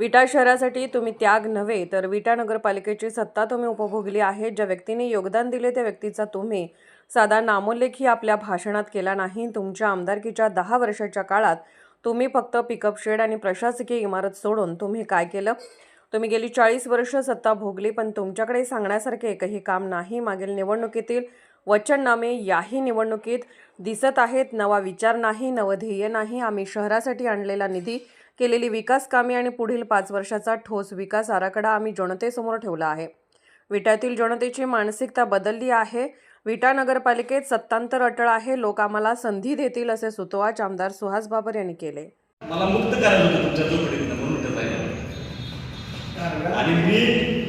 विटा शहरासाठी तुम्ही त्याग नव्हे तर विटा नगरपालिकेची सत्ता तुम्ही उपभोगली आहे. ज्या व्यक्तीने योगदान दिले त्या व्यक्तीचा तुम्ही साधा नामोल्लेखही आपल्या भाषणात केला नाही. तुमच्या आमदारकीच्या दहा वर्षाच्या काळात तुम्ही फक्त पिकअप शेड आणि प्रशासकीय इमारत सोडून तुम्ही काय केलं? तुम्ही गेली चाळीस वर्ष सत्ता भोगली पण तुमच्याकडे सांगण्यासारखे एकही काम नाही. मागील निवडणुकीतील वचननामे याही निवडणुकीत दिसत आहेत. नवा विचार नाही नवध्येय नाही. आम्ही शहरासाठी आणलेला निधी केलेली विकास कामे आणि पुढील पाच वर्षाचा ठोस विकास आराखडा आम्ही जनतेसमोर ठेवला आहे. विटातील जनतेची मानसिकता बदलली आहे. विटा नगरपालिकेत सत्तांतर अटळ आहे. लोक आम्हाला संधी देतील असे सुतोवाच आमदार सुहास बाबर यांनी केले. मला मुक्त करायचं आणि मी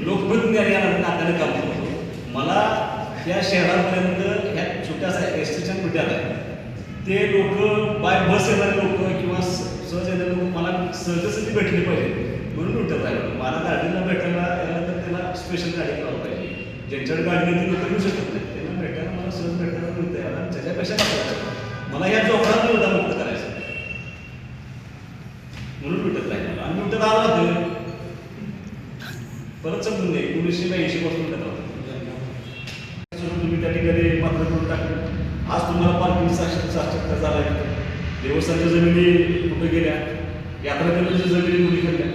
लोकप्रतिनिधी या नात्याने काम करतो. मला त्या शहरापर्यंत ह्या छोट्याशा एस टीच्या पिट्यात आहे ते लोक बाय बस येणारे लोक किंवा सहज येणारे लोक मला सहजासहजी भेटले पाहिजे म्हणून उठत आहे मला गाडीला भेटायला यायला तर त्याला स्पेशल गाडी करावं पाहिजे. ज्यांच्याकडे गाडी नाही ती लोक येऊ शकत नाही त्यांना भेटायला मला सहज भेटायला मिळतं याला. त्याच्यापेक्षा मला या चौकात मुद्दा मुक्त करायचा म्हणून भेटत नाही मला आणि भेटत आला होतं परत समजून जाईल एकोणीसशे ब्याऐंशी पासून त्याला तुम्ही त्या ठिकाणी पात्र करून टाकलं. आज तुम्हाला पार्किंग साक्षर साक्षरता झाला देवस्थानच्या जमिनी कुठे गेल्या? यात्रा केंद्राच्या जमिनी कुठे गेल्या?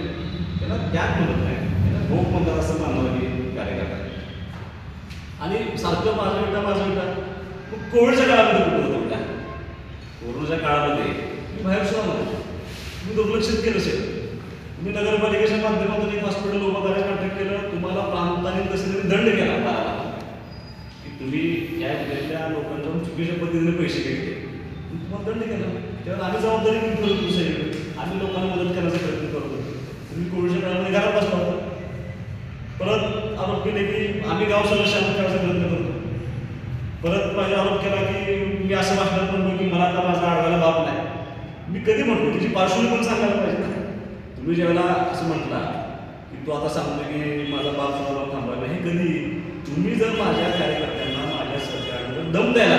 त्याला त्याग म्हणत नाही. त्याला भोग म्हणतात असं मानवाने कार्यकर्ता आणि सारखं माझं बेटा माझं बेटा मग कोविडच्या काळामध्ये कुठं होतं बेटा कोरोनाच्या काळामध्ये. मी बाहेर सुद्धा नव्हतो मी दुर्लक्षित केलं असेल तुम्ही नगरपालिकेच्या माध्यमातून एक हॉस्पिटल उभं करायचं नाटक केलं. तुम्हाला प्रांताने तसे तरी दंड केला बारा की तुम्ही या जिल्ह्यातल्या लोकांकडून चुकीच्या पद्धतीने पैसे घेतले. तुम्हाला दंड केला. तेव्हा आम्ही जबाबदारी घेऊन करत होतो आम्ही लोकांना मदत करण्याचा प्रयत्न करतो तुम्ही कोविडच्या काळामध्ये घरात बसला होता. परत आरोप केले की आम्ही गाव सदस्यांना करायचा प्रयत्न करतो. परत माझा आरोप केला की मी असं वाटलं म्हणतो की मला आता माझा आडवायला बाब नाही. मी कधी म्हणतो? त्याची पार्श्वभूमी पण सांगायला पाहिजे. मी तुम्ही ज्यावेळेला असं म्हटला की तू आता सांगतो की माझा बाप सुद्धा थांबला हे कधी तुम्ही जर माझ्या कार्यकर्त्यांना माझ्या सरकारला दम द्यायला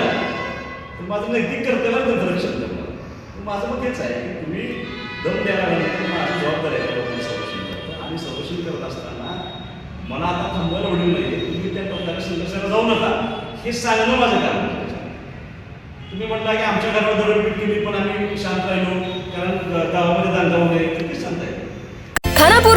तर माझं नैतिक कर्तव्य तंत्ररक्षण करणं माझं मत हेच आहे की तुम्ही दम द्यायला लागले तर माझी जबाबदारी आहे लोकांना संरक्षण आणि संरक्षण करत असताना मला आता थांबवायला वडील नाही तुम्ही त्या टोकाच्या संघर्षाला जाऊ नका. हे सांगणं माझं काम तुम्ही म्हटला की आमच्या घरावर दगडपीठ केली पण आम्ही शांत